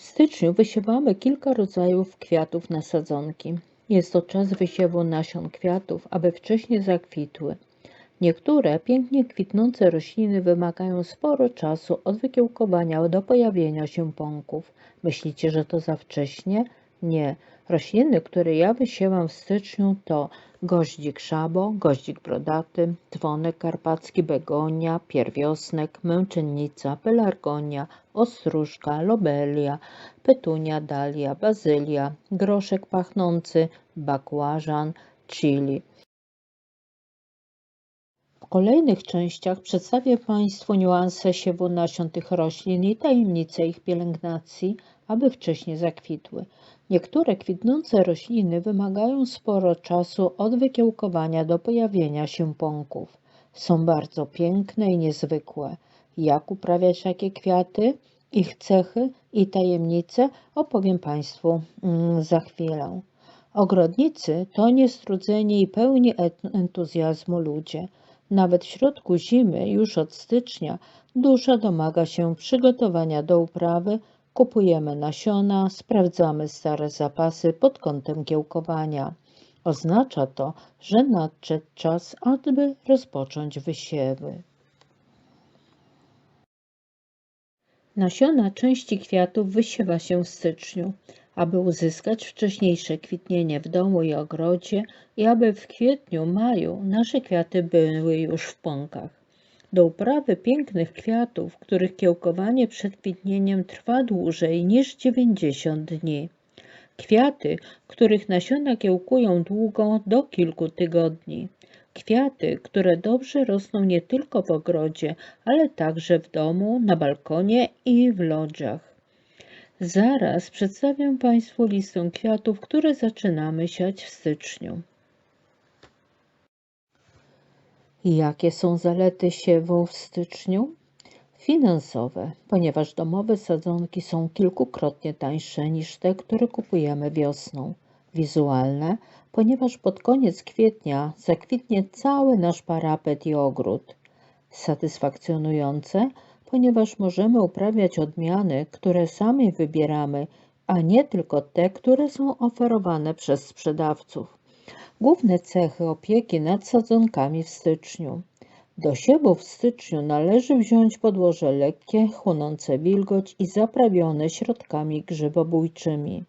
W styczniu wysiewamy kilka rodzajów kwiatów na sadzonki. Jest to czas wysiewu nasion kwiatów, aby wcześniej zakwitły. Niektóre pięknie kwitnące rośliny wymagają sporo czasu od wykiełkowania do pojawienia się pąków. Myślicie, że to za wcześnie? Nie. Rośliny, które ja wysiewam w styczniu to goździk szabo, goździk brodaty, dzwonek karpacki, begonia, pierwiosnek, męczennica, pelargonia, ostróżka, lobelia, petunia, dalia, bazylia, groszek pachnący, bakłażan, chili. W kolejnych częściach przedstawię Państwu niuanse siewu nasion tych roślin i tajemnice ich pielęgnacji, aby wcześniej zakwitły. Niektóre kwitnące rośliny wymagają sporo czasu od wykiełkowania do pojawienia się pąków. Są bardzo piękne i niezwykłe. Jak uprawiać takie kwiaty, ich cechy i tajemnice opowiem Państwu mm, za chwilę. Ogrodnicy to niestrudzeni i pełni entuzjazmu ludzie. Nawet w środku zimy, już od stycznia, dusza domaga się przygotowania do uprawy, kupujemy nasiona, sprawdzamy stare zapasy pod kątem kiełkowania. Oznacza to, że nadszedł czas, aby rozpocząć wysiewy. Nasiona części kwiatów wysiewa się w styczniu, aby uzyskać wcześniejsze kwitnienie w domu i ogrodzie i aby w kwietniu, maju nasze kwiaty były już w pąkach. Do uprawy pięknych kwiatów, których kiełkowanie przed kwitnieniem trwa dłużej niż 90 dni. Kwiaty, których nasiona kiełkują długo do kilku tygodni. Kwiaty, które dobrze rosną nie tylko w ogrodzie, ale także w domu, na balkonie i w lodziach. Zaraz przedstawiam Państwu listę kwiatów, które zaczynamy siać w styczniu. Jakie są zalety siewu w styczniu? Finansowe, ponieważ domowe sadzonki są kilkukrotnie tańsze niż te, które kupujemy wiosną. Wizualne, ponieważ pod koniec kwietnia zakwitnie cały nasz parapet i ogród. Satysfakcjonujące, ponieważ możemy uprawiać odmiany, które sami wybieramy, a nie tylko te, które są oferowane przez sprzedawców. Główne cechy opieki nad sadzonkami w styczniu. Do siewu w styczniu należy wziąć podłoże lekkie, chłonące wilgoć i zaprawione środkami grzybobójczymi.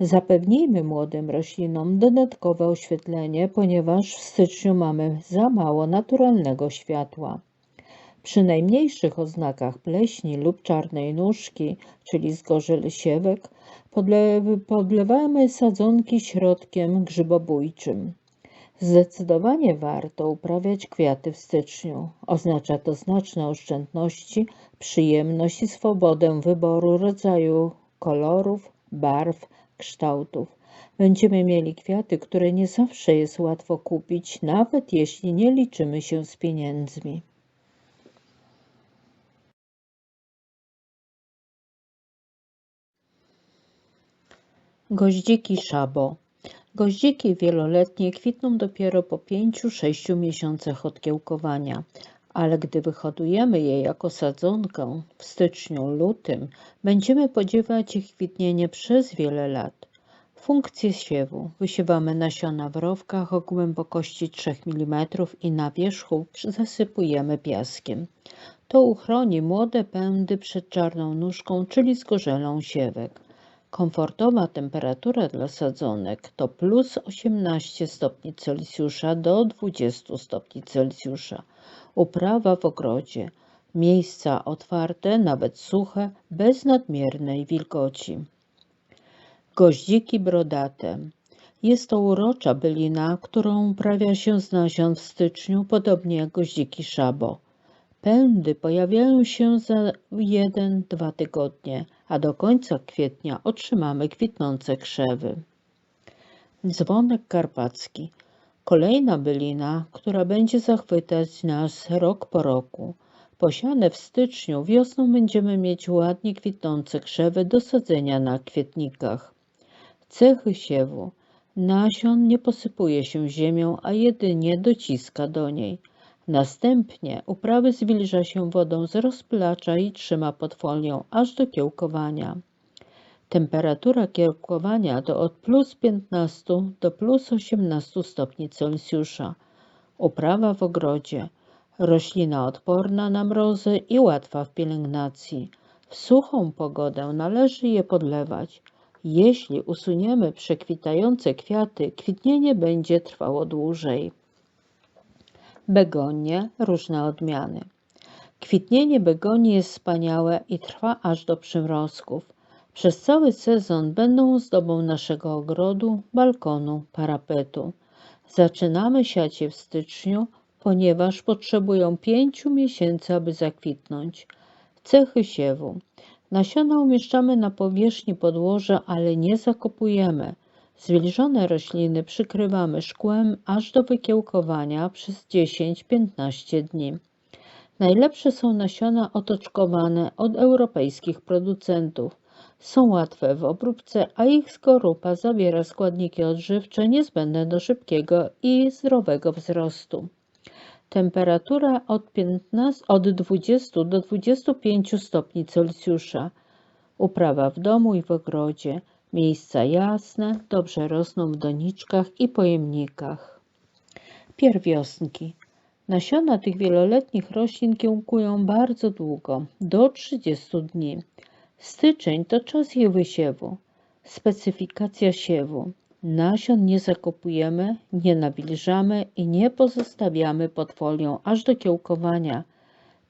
Zapewnijmy młodym roślinom dodatkowe oświetlenie, ponieważ w styczniu mamy za mało naturalnego światła. Przy najmniejszych oznakach pleśni lub czarnej nóżki, czyli zgorzyl siewek, podlewamy sadzonki środkiem grzybobójczym. Zdecydowanie warto uprawiać kwiaty w styczniu. Oznacza to znaczne oszczędności, przyjemność i swobodę wyboru rodzaju kolorów, barw, kształtów. Będziemy mieli kwiaty, które nie zawsze jest łatwo kupić, nawet jeśli nie liczymy się z pieniędzmi. Goździki szabo. Goździki wieloletnie kwitną dopiero po 5-6 miesiącach od kiełkowania, ale gdy wyhodujemy je jako sadzonkę w styczniu, lutym, będziemy podziewać ich kwitnienie przez wiele lat. Funkcje siewu. Wysiewamy nasiona w rowkach o głębokości 3 mm i na wierzchu zasypujemy piaskiem. To uchroni młode pędy przed czarną nóżką, czyli zgorzelą siewek. Komfortowa temperatura dla sadzonek to plus 18 stopni Celsjusza do 20 stopni Celsjusza. Uprawa w ogrodzie. Miejsca otwarte, nawet suche, bez nadmiernej wilgoci. Goździki brodate. Jest to urocza bylina, którą uprawia się z nasion w styczniu, podobnie jak goździki szabo. Pędy pojawiają się za 1-2 tygodnie, a do końca kwietnia otrzymamy kwitnące krzewy. Dzwonek karpacki. Kolejna bylina, która będzie zachwycać nas rok po roku. Posiane w styczniu, wiosną będziemy mieć ładnie kwitnące krzewy do sadzenia na kwietnikach. Cechy siewu. Nasion nie posypuje się ziemią, a jedynie dociska do niej. Następnie uprawy zwilża się wodą z rozpylacza i trzyma pod folią aż do kiełkowania. Temperatura kiełkowania to od plus 15 do plus 18 stopni Celsjusza. Uprawa w ogrodzie. Roślina odporna na mrozy i łatwa w pielęgnacji. W suchą pogodę należy je podlewać. Jeśli usuniemy przekwitające kwiaty, kwitnienie będzie trwało dłużej. Begonie, różne odmiany. Kwitnienie begonii jest wspaniałe i trwa aż do przymrozków. Przez cały sezon będą ozdobą naszego ogrodu, balkonu, parapetu. Zaczynamy siać je w styczniu, ponieważ potrzebują pięciu miesięcy, aby zakwitnąć. Cechy siewu. Nasiona umieszczamy na powierzchni podłoża, ale nie zakopujemy. Zwilżone rośliny przykrywamy szkłem aż do wykiełkowania przez 10-15 dni. Najlepsze są nasiona otoczkowane od europejskich producentów. Są łatwe w obróbce, a ich skorupa zawiera składniki odżywcze niezbędne do szybkiego i zdrowego wzrostu. Temperatura od, 15, od 20 do 25 stopni Celsjusza. Uprawa w domu i w ogrodzie. Miejsca jasne, dobrze rosną w doniczkach i pojemnikach. Pierwiosnki. Nasiona tych wieloletnich roślin kiełkują bardzo długo, do 30 dni. Styczeń to czas ich wysiewu. Specyfikacja siewu. Nasion nie zakopujemy, nie nawilżamy i nie pozostawiamy pod folią aż do kiełkowania.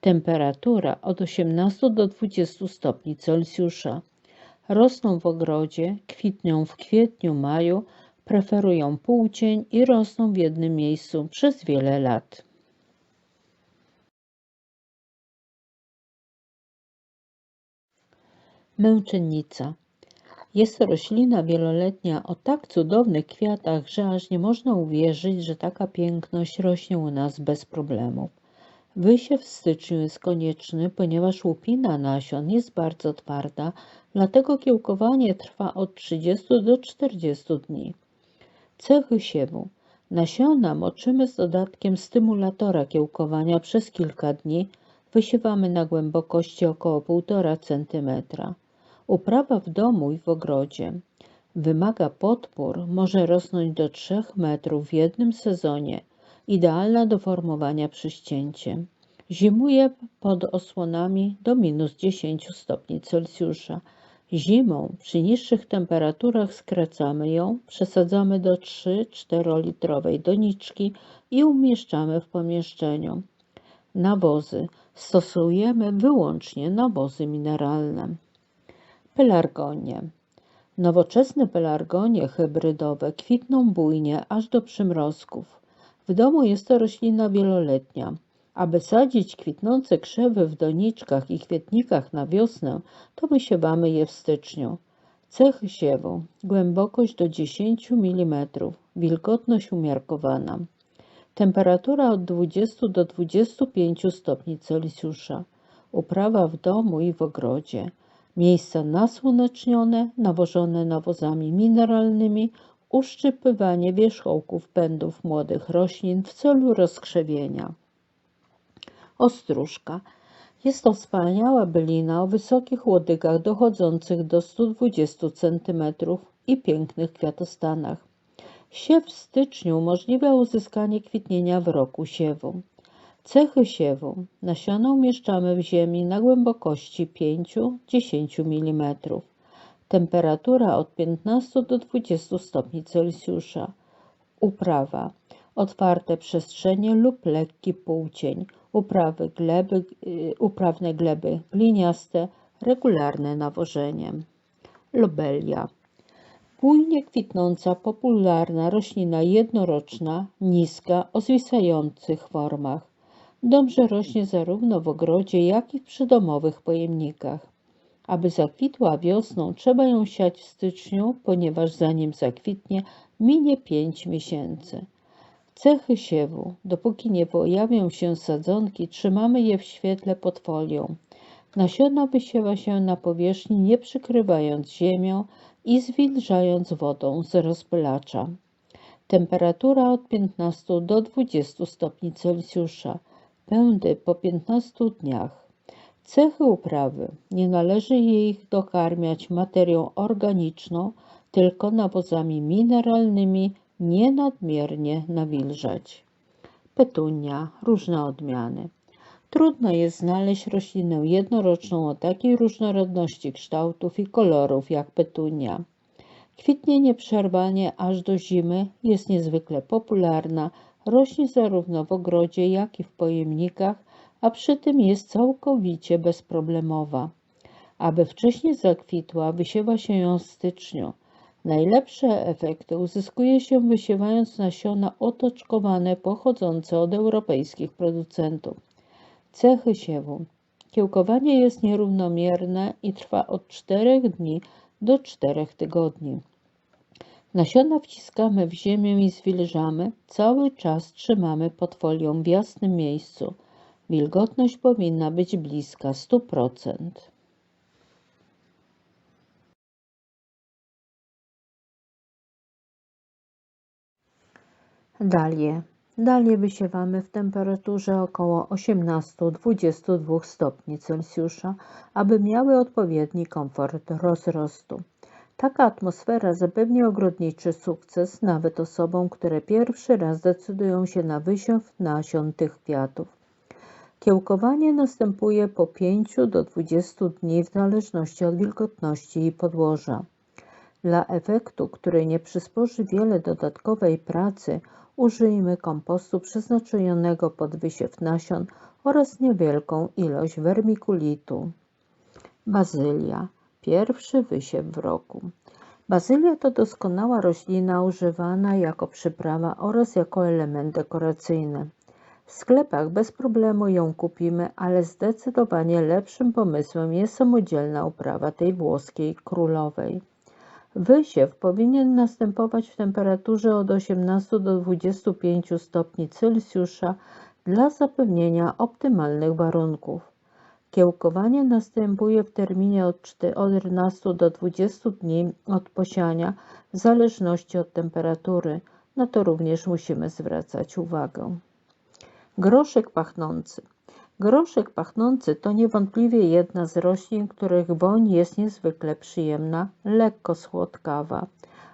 Temperatura od 18 do 20 stopni Celsjusza. Rosną w ogrodzie, kwitną w kwietniu, maju, preferują półcień i rosną w jednym miejscu przez wiele lat. Męczennica. Jest to roślina wieloletnia o tak cudownych kwiatach, że aż nie można uwierzyć, że taka piękność rośnie u nas bez problemów. Wysiew w styczniu jest konieczny, ponieważ łupina nasion jest bardzo twarda, dlatego kiełkowanie trwa od 30 do 40 dni. Cechy siewu. Nasiona moczymy z dodatkiem stymulatora kiełkowania przez kilka dni. Wysiewamy na głębokości około 1,5 cm. Uprawa w domu i w ogrodzie wymaga podpór, może rosnąć do 3 metrów w jednym sezonie, idealna do formowania przy ścięcie. Zimuje pod osłonami do minus 10 stopni Celsjusza. Zimą przy niższych temperaturach skracamy ją, przesadzamy do 3-4 litrowej doniczki i umieszczamy w pomieszczeniu. Nawozy stosujemy wyłącznie nawozy mineralne. Pelargonie. Nowoczesne pelargonie hybrydowe kwitną bujnie aż do przymrozków. W domu jest to roślina wieloletnia. Aby sadzić kwitnące krzewy w doniczkach i kwietnikach na wiosnę, to wysiewamy je w styczniu. Cechy siewu. Głębokość do 10 mm. Wilgotność umiarkowana. Temperatura od 20 do 25 stopni Celsjusza. Uprawa w domu i w ogrodzie. Miejsca nasłonecznione, nawożone nawozami mineralnymi, uszczypywanie wierzchołków pędów młodych roślin w celu rozkrzewienia. Ostróżka. Jest to wspaniała bylina o wysokich łodygach dochodzących do 120 cm i pięknych kwiatostanach. Siew w styczniu umożliwia uzyskanie kwitnienia w roku siewu. Cechy siewu. Nasiona umieszczamy w ziemi na głębokości 5-10 mm. Temperatura od 15 do 20 stopni Celsjusza. Uprawa. Otwarte przestrzenie lub lekki półcień. Uprawy gleby, y, uprawne gleby gliniaste. Regularne nawożenie. Lobelia. Bujnie kwitnąca, popularna roślina jednoroczna, niska, o zwisających formach. Dobrze rośnie zarówno w ogrodzie, jak i w przydomowych pojemnikach. Aby zakwitła wiosną, trzeba ją siać w styczniu, ponieważ zanim zakwitnie, minie 5 miesięcy. Cechy siewu. Dopóki nie pojawią się sadzonki, trzymamy je w świetle pod folią. Nasiona wysiewa się na powierzchni, nie przykrywając ziemią i zwilżając wodą z rozpylacza. Temperatura od 15 do 20 stopni Celsjusza pędy po 15 dniach. Cechy uprawy. Nie należy ich dokarmiać materią organiczną, tylko nawozami mineralnymi, nie nadmiernie nawilżać. Petunia, różne odmiany. Trudno jest znaleźć roślinę jednoroczną o takiej różnorodności kształtów i kolorów jak petunia. Kwitnie nieprzerwanie aż do zimy, jest niezwykle popularna, rośnie zarówno w ogrodzie, jak i w pojemnikach, a przy tym jest całkowicie bezproblemowa. Aby wcześniej zakwitła, wysiewa się ją w styczniu. Najlepsze efekty uzyskuje się wysiewając nasiona otoczkowane pochodzące od europejskich producentów. Cechy siewu. Kiełkowanie jest nierównomierne i trwa od 4 dni do 4 tygodni. Nasiona wciskamy w ziemię i zwilżamy, cały czas trzymamy pod folią w jasnym miejscu. Wilgotność powinna być bliska 100%. Dalie. Dalie wysiewamy w temperaturze około 18-22 stopni Celsjusza, aby miały odpowiedni komfort rozrostu. Taka atmosfera zapewni ogrodniczy sukces nawet osobom, które pierwszy raz decydują się na wysiew nasion tych kwiatów. Kiełkowanie następuje po 5 do 20 dni w zależności od wilgotności i podłoża. Dla efektu, który nie przysporzy wiele dodatkowej pracy, użyjmy kompostu przeznaczonego pod wysiew nasion oraz niewielką ilość wermikulitu. Bazylia. Pierwszy wysiew w roku. Bazylia to doskonała roślina używana jako przyprawa oraz jako element dekoracyjny. W sklepach bez problemu ją kupimy, ale zdecydowanie lepszym pomysłem jest samodzielna uprawa tej włoskiej królowej. Wysiew powinien następować w temperaturze od 18 do 25 stopni Celsjusza dla zapewnienia optymalnych warunków. Kiełkowanie następuje w terminie od 14 do 20 dni od posiania, w zależności od temperatury. Na to również musimy zwracać uwagę. Groszek pachnący. Groszek pachnący to niewątpliwie jedna z roślin, których woń jest niezwykle przyjemna, lekko słodkawa.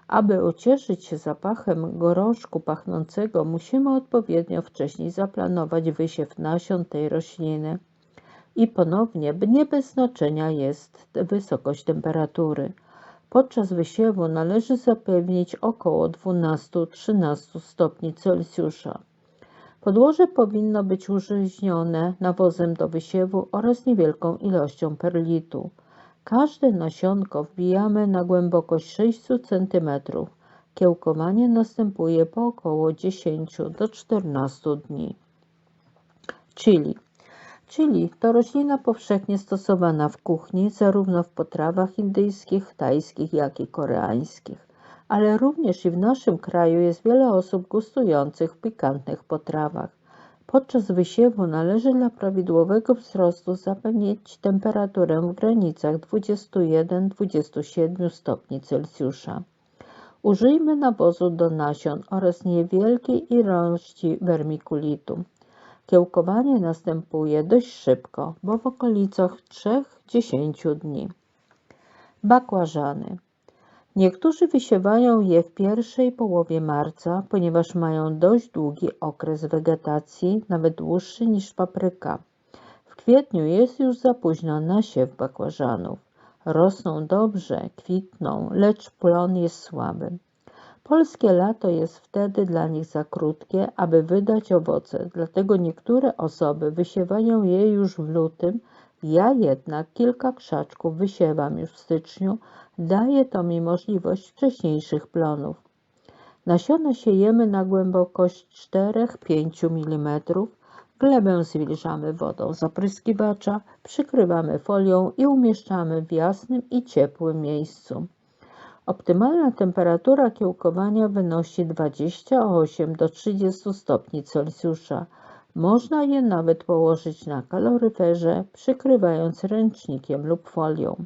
Aby ucieszyć się zapachem goroszku pachnącego, musimy odpowiednio wcześniej zaplanować wysiew nasion tej rośliny. I ponownie nie bez znaczenia jest wysokość temperatury. Podczas wysiewu należy zapewnić około 12-13 stopni Celsjusza. Podłoże powinno być użyźnione nawozem do wysiewu oraz niewielką ilością perlitu. Każde nasionko wbijamy na głębokość 6 cm. Kiełkowanie następuje po około 10 do 14 dni. Chili. Chili to roślina powszechnie stosowana w kuchni, zarówno w potrawach indyjskich, tajskich, jak i koreańskich ale również i w naszym kraju jest wiele osób gustujących w pikantnych potrawach. Podczas wysiewu należy dla prawidłowego wzrostu zapewnić temperaturę w granicach 21-27 stopni Celsjusza. Użyjmy nawozu do nasion oraz niewielkiej ilości wermikulitu. Kiełkowanie następuje dość szybko, bo w okolicach 3-10 dni. Bakłażany. Niektórzy wysiewają je w pierwszej połowie marca, ponieważ mają dość długi okres wegetacji, nawet dłuższy niż papryka. W kwietniu jest już za późno na siew bakłażanów. Rosną dobrze, kwitną, lecz plon jest słaby. Polskie lato jest wtedy dla nich za krótkie, aby wydać owoce, dlatego niektóre osoby wysiewają je już w lutym, jednak kilka krzaczków wysiewam już w styczniu, daje to mi możliwość wcześniejszych plonów. Nasiona siejemy na głębokość 4-5 mm. Glebę zwilżamy wodą z opryskiwacza, przykrywamy folią i umieszczamy w jasnym i ciepłym miejscu. Optymalna temperatura kiełkowania wynosi 28 do 30 stopni Celsjusza. Można je nawet położyć na kaloryferze, przykrywając ręcznikiem lub folią.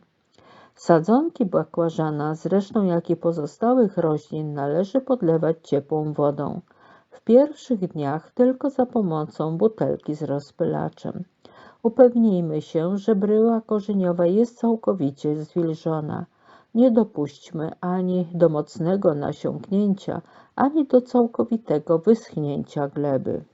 Sadzonki bakłażana, zresztą jak i pozostałych roślin, należy podlewać ciepłą wodą. W pierwszych dniach tylko za pomocą butelki z rozpylaczem. Upewnijmy się, że bryła korzeniowa jest całkowicie zwilżona. Nie dopuśćmy ani do mocnego nasiąknięcia, ani do całkowitego wyschnięcia gleby.